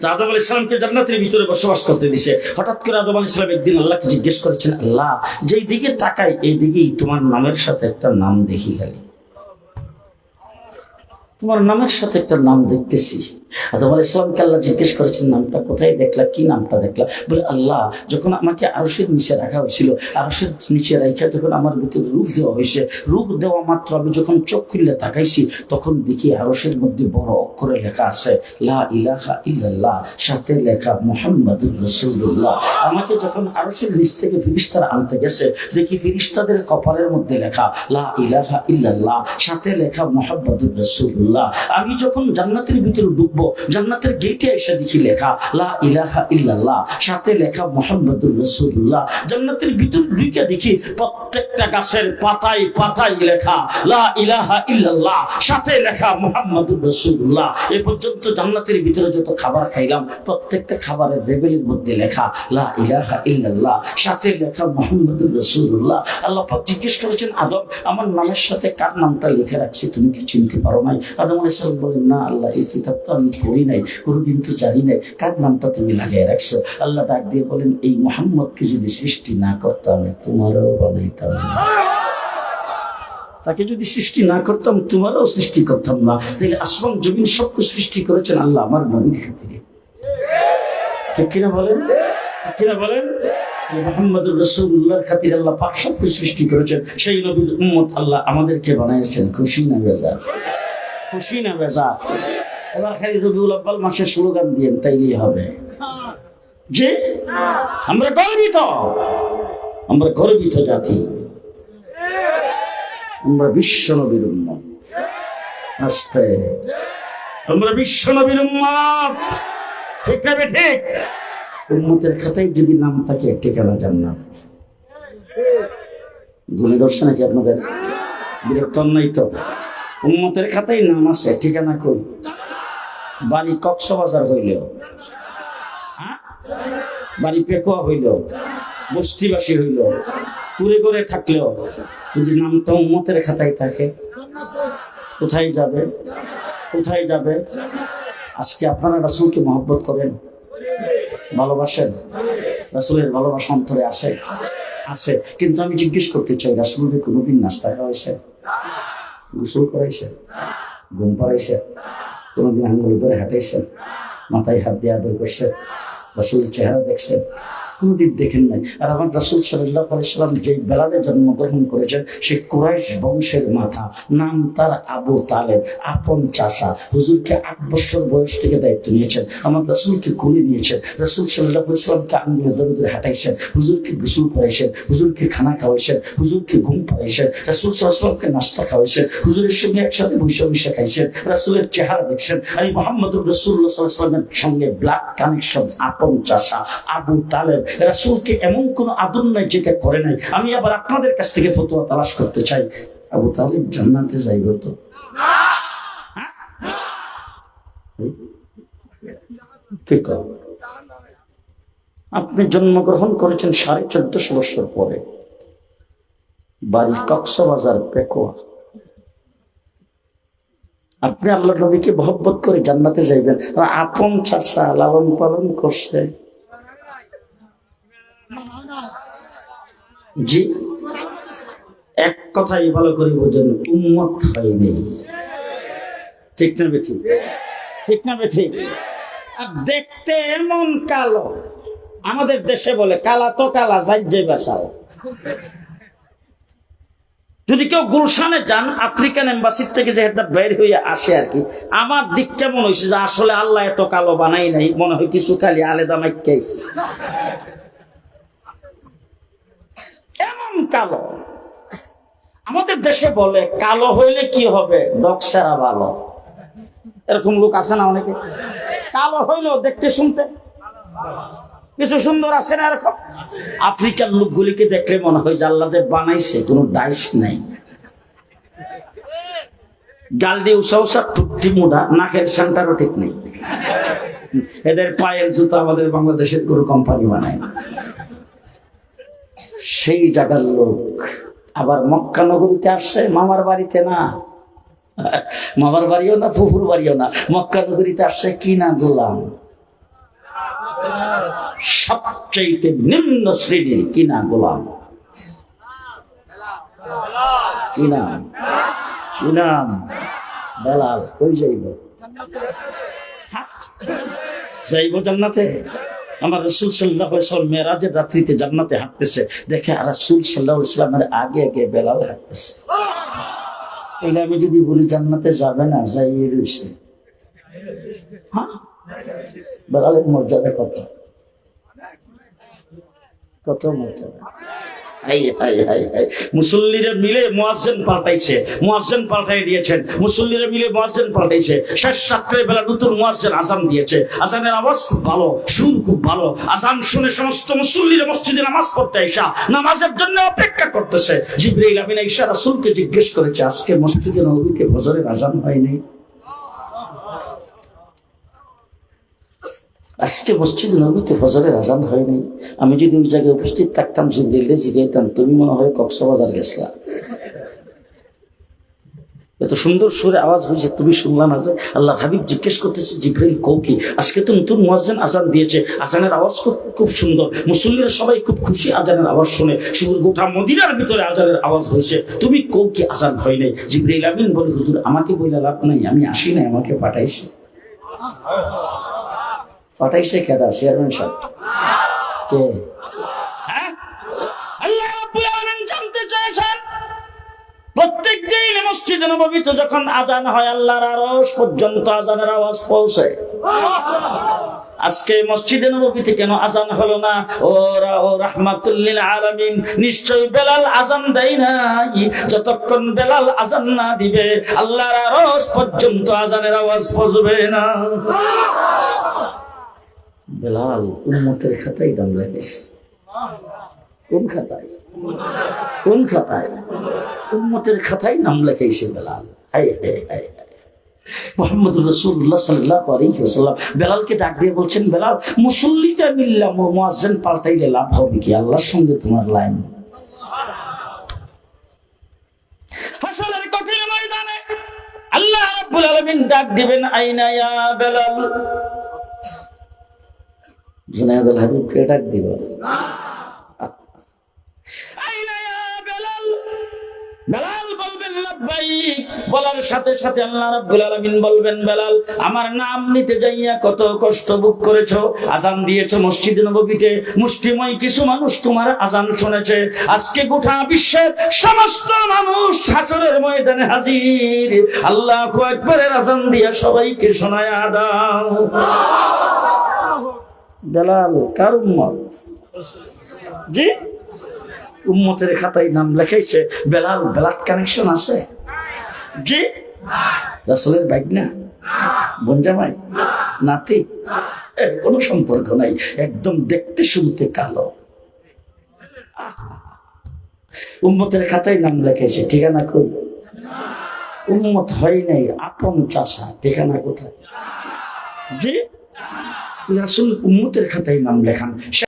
তা আদম আলী ইসলামকে জান্নাতের ভিতরে বসবাস করতে দিছে। হঠাৎ করে আদম আলী ইসলাম একদিন আল্লাহকে জিজ্ঞেস করেছেন, আল্লাহ, যেই দিকে তাকাই, এই দিকেই তোমার নামের সাথে একটা নাম দেখি গেলি তোমার নামের সাথে একটা নাম দেখতেছি। আদম আলাহ ইসলামকে আল্লাহ জিজ্ঞেস করেছেন, নামটা কোথায় দেখলা? কি নামটা দেখলা? বলে, আল্লাহ, যখন আমাকে আরসের নিচে রাখা হয়েছিল আরসের নিচে রাখা যখন আমার ভিতরে রূপ দেওয়া হয়েছে, রূপ দেওয়া মাত্র আমি যখন চোখ খুললে তাকাইছি, তখন দেখি আরসের মধ্যে বড় অক্ষরে লেখা আছে, লা ইলাহা ইল্লাল্লাহ সাথে লেখা মোহাম্মদুর রসুল্লাহ আমাকে যখন আরসের নিচ থেকে ফিরিস্তারা আনতে গেছে, দেখি ফিরিস্তাদের কপালের মধ্যে লেখা, লা ইলাহা ইল্লাল্লাহ সাথে লেখা মোহাম্মদুর রসুল্লাহ আমি যখন জান্নাতের ভিতরে ঢুকবো জান্নাতের গেটে এসে দেখি লেখা, লা ইলাহা ইল্লাল্লাহ সাথে লেখা, মোহাম্মদুর রসুল্লাহ জান্নাতের ভিতর ঢুকে দেখি প্রত্যেকটা গাছের পাতায় পাতায় লেখা, লা ইলাহা ইল্লাল্লাহ সাথে লেখা, মোহাম্মদুর রসুল্লাহ এ পর্যন্ত জান্নাতের ভিতরে যত খাবার খাইলাম, প্রত্যেকটা খাবারের লেবেলের মধ্যে লেখা, লা ইলাহা ইল্লাল্লাহ সাথে লেখা, মোহাম্মদুর রসুল্লাহ আল্লাহ পাক জিজ্ঞেস করেছেন, আদম, আমার নামের সাথে কার নামটা লিখে রাখছি? তুমি কি চিনতে পারো নাই? আদম আলাইসালাম বলেন, না, আল্লাহ, এই কিতাব তো আমি পড়ি নাই কোনোদিন তো জানি নাই, কার নামটা তুমি লাগিয়ে রাখছো? আল্লাহ ডাক দিয়ে বলেন, এই মোহাম্মদকে যদি সৃষ্টি না করতাম, তোমারও বানাইতাম তাকে যদি সৃষ্টি না করতাম, তোমারও সৃষ্টি করতাম না। তাহলে আসমান, জমিন সবকে সৃষ্টি করেছেন আল্লাহ আমার নবীর খাতিরে। ঠিক কিনা বলেন? কিনা বলেন? মোহাম্মদুর রসুল্লাহর খাতির আল্লাহ পাক সবকে সৃষ্টি করেছেন। সেই নবীর উম্মত আল্লাহ আমাদেরকে বানাইছেন। খুশি না বেজা খুশি না বেজা এবার খালি রবিউল আব্বাল মাসের স্লোগান দিয়েন তাইলেই হবে। যে আমরা গর্বিত। আমরা গর্বিত জাতি। আমরা বিশ্ব নবীর উম্মত। আস্তে। আমরা বিশ্ব নবীর উম্মত। ঠিক হবে ঠিক উম্মতের খাতায় যদি নাম থাকে ঠিকানা জান্নাত। গুণে দর্শন নাকি আপনাদের? বিরক্ত নাই তো? উন্মতের খাতায় নাম আছে, ঠিকানা কই? বাড়ি কক্সবাজার হইলেও। হ্যাঁ? বাড়ি পেকুয়া হইলেও, বস্তিবাসী হইলেও কুড়ে করে থাকলেও, যদি নামটা উম্মতের খাতায় থাকে, কোথায় যাবে? কোথায় যাবে? আজকে আপনারা রাসুলকে মহব্বত করেন, ভালোবাসেন, রাসুলের ভালোবাসা অন্তরে আছে আছে কিন্তু আমি জিজ্ঞেস করতে চাই রাসুলকে কোনোদিন নাস্তা খাওয়াইছে? গোসল করাইছে? ঘুম পাড়াইছে? কোনোদিন আঙ্গুল ধরে হাঁটাইছেন মাথায় হাত দিয়ে আদর করছেন রাসুলের চেহারা দেখছেন। কোনোদিন দেখেন নাই। আর আমার রাসুল সাল্লাহ আলাইসাল্লাম যে বেলালে জন্মগ্রহণ করেছেন, সে কুরাইশ বংশের মাথা। নাম তার আবু তালেব, আপন চাষা হুজুরকে আট বছর বয়স থেকে দায়িত্ব নিয়েছেন। আমার রাসুলকে কুলি নিয়েছেন। রাসুল সাল্লাহ ইসলামকে আঙ্গুলে ধরে ধরে হাঁটাইছেন। হুজুরকে গোসল করাইছেন। হুজুরকে খানা খাওয়াইছেন। হুজুরকে ঘুম পাড়াইছেন। রাসুল সাল্লামকে নাস্তা খাওয়াইছেন। হুজুরের সঙ্গে একসাথে বৈশা বৈশা খাইছেন। রাসুলের চেহারা দেখছেন। আমি মোহাম্মদুর রসুল্লাহ সাল্লামের সঙ্গে ব্লাড কানেকশন আপন চাষা আবু তালেব। রাসুলকে এমন কোন আদর নাই যেটা করে নাই। আমি আবার আপনাদের কাছ থেকে ফতোয়া তালাশ করতে চাই। আবু তালেব জান্নাতে যাইব তো? আপনি জন্মগ্রহণ করেছেন সাড়ে চোদ্দশো বছর পরে। বাড়ি কক্সবাজার, পেকোয়া। আপনি আল্লাহ নবীকে মহব্বত করে জান্নাতে যাইবেন। আপন চাষা লালন পালন করছে। জি। এক কথাই ভালো করে বোঝেন উন্মত হয়নি ঠিক না বেঠি? ঠিক না বেঠি? আর দেখতে এমন কালো। আমাদের দেশে বলে, কালা তো কালা, যাই যে বেসাল যদি কেউ গুলশানে যান, আফ্রিকান এম্বাসির থেকে যে একটা বের হয়ে আসে আর কি, আমার দিক কেমন হয়েছে যে আসলে আল্লাহ এত কালো বানাই নাই, মনে হয় কিছু খালি আলেদা মাইকাই এমন কালো। আমাদের দেশে বলে, কালো হইলে কি হবে? ডকসারা ভালো। এরকম লোক আছে না অনেকে? কালো হইলেও দেখতে শুনতে। কিছু সুন্দর আছে না এরকম? আফ্রিকার লোকগুলিকে দেখলে মনে হয় আল্লাহ যে বানাইছে, কোনো ডাইস নাই। গাল দিয়ে উষা উষা টুকটি মোড়া, নাকের সেন্টারও ঠিক নেই। এদের পায়ের জুতো আমাদের বাংলাদেশের কোনো কোম্পানি বানায় সেই জায়গার লোক। আবার মক্কা নগরীতে আসছে, মামার বাড়িতে না? মামার বাড়িও না, ফুফুর বাড়িও না। মক্কা নগরীতে আসছে কি না গোলাম? সবচাইতে নিম্ন শ্রেণির কিনা গোলাম? কি নাম? কি নাম? বেলাল, কই যাইব? হ্যাঁ? যাইব জান্নাতে? আমার রসুল সাল্লাহ ইসলাম মেয়েরাজের রাত্রিতে জান্নাতে হাঁটতেছে। দেখে আর রসুল সাল্লাহ ইসলামের আগে আগে বেলাল হাঁটতেছে। তাহলে আমি যদি বলি জান্নাতে যাবে না যাই রয়েছে হ্যাঁ? বেলালের মর্যাদা কত? কত মর্যাদা? মুসল্লিরা মিলে পাল্টাইছে পাল্টাই দিয়েছেন মুসল্লিরা মিলে পাল্টাইছে। শেষ রাত্রে বেলা নতুন আজান দিয়েছে। আজানের আওয়াজ খুব ভালো, সুর খুব ভালো। আজান শুনে সমস্ত মুসল্লিরা মসজিদে নামাজ পড়তে আইসা নামাজের জন্য অপেক্ষা করতেছে। জিবরাইল আমিন ঈশা রাসূলকে জিজ্ঞেস করেছে, আজকে মসজিদে নববীতে ফজরের আজান হয়নি আজকে মসজিদ নবীতে ফজরের আজান হয়নি। আমি যদি ওই জায়গায় উপস্থিত থাকতাম যে জিবরিলে জিগাইতাম, তুমি মনে হয় কক্সবাজার গেছিলা। এত সুন্দর সুরে আওয়াজ হয়েছে, তুমি শুনলা না যে? আল্লাহ হাবিব জিজ্ঞেস করতেছে জিব্রাইল কৌ কি, আজকে তো নতুন মুয়াজ্জিন আজান দিয়েছে। আজানের আওয়াজ খুব খুব সুন্দর। মুসল্লিরা সবাই খুব খুশি আজানের আওয়াজ শুনে। শুধু গোটা মদিনার ভিতরে আজানের আওয়াজ হয়েছে। তুমি কৌ কি আজান হয় নাই? জিব্রাইল আমিন বলে, হুজুর, আমাকে বইলা লাভ নাই, আমি আসি নাই, আমাকে পাঠাইছে। পাঠাইছে কেডা চেয়ারম্যান সাহেব কে প্রত্যেক দিন মসজিদে নববীতে যখন আজান হয়, আল্লাহর আরশ পর্যন্ত আজানের আওয়াজ পৌঁছে। আজকে মসজিদে নববীতে কেন আজান হলো না? ও রা- ও রাহমাতুল্লিল আলামিন নিশ্চয় বেলাল আজান দেয় নাই। যতক্ষণ বেলাল আজান না দিবে, আল্লাহর আরশ পর্যন্ত আজানের আওয়াজ পৌঁছবে না। বেলাল উন্মতের খাতায় দাম লেগেছে কোন খাতায়? কোন খাতায়? উন্মতের খাতায় নাম লেখাইছে বেলাল। হাই হাই মোহাম্মদ রসুল্লাহ সাল্লাহ আলাইসাল্লাম বেলালকে ডাক দিয়ে বলছেন, বেলাল, মুসল্লিটা মিললাম মোয়াজ্জেন পাল্টাইলে লাভ হবে কি? আল্লাহর সঙ্গে তোমার লাইন। হাসরের কঠিন ময়দানে আল্লাহ রাব্বুল আলামিন ডাক দিবেন, আইনা ইয়া বেলাল জুনায়দুল হাবিবকে ডাক দিব। বলার সাথে সাথে আল্লাহ রাব্বুল আলামিন বলবেন, বেলাল, আমার নাম নিতে যাইয়া কত কষ্ট ভোগ করেছ, আজান দিয়েছ মসজিদ নববীতে, মুষ্টিময় কিছু মানুষ তোমার আজান শুনেছে। আজকে গোটা বিশ্বের সমস্ত মানুষ হাসরের ময়দানে হাজির। আল্লাহু আকবারের আজান দিয়া সবাইকে শোনায়া দাও। বেলাল কার উম্মত? জি? উম্মতের খাতায় নাম লেখাইছে, বেলাল ব্লাড কানেকশন আছে? জি? রাসুলের বাইক না বনজামাই? নাতি? কোনো সম্পর্ক নাই, একদম দেখতে শুনতে কালো। উম্মতের খাতায় নাম লেখাইছে, ঠিকানা কই? উম্মত হয় নাই, আপন চাষা ঠিকানা কোথায়? জি? রাসুল উম্মতের খাতায় নাম লেখান।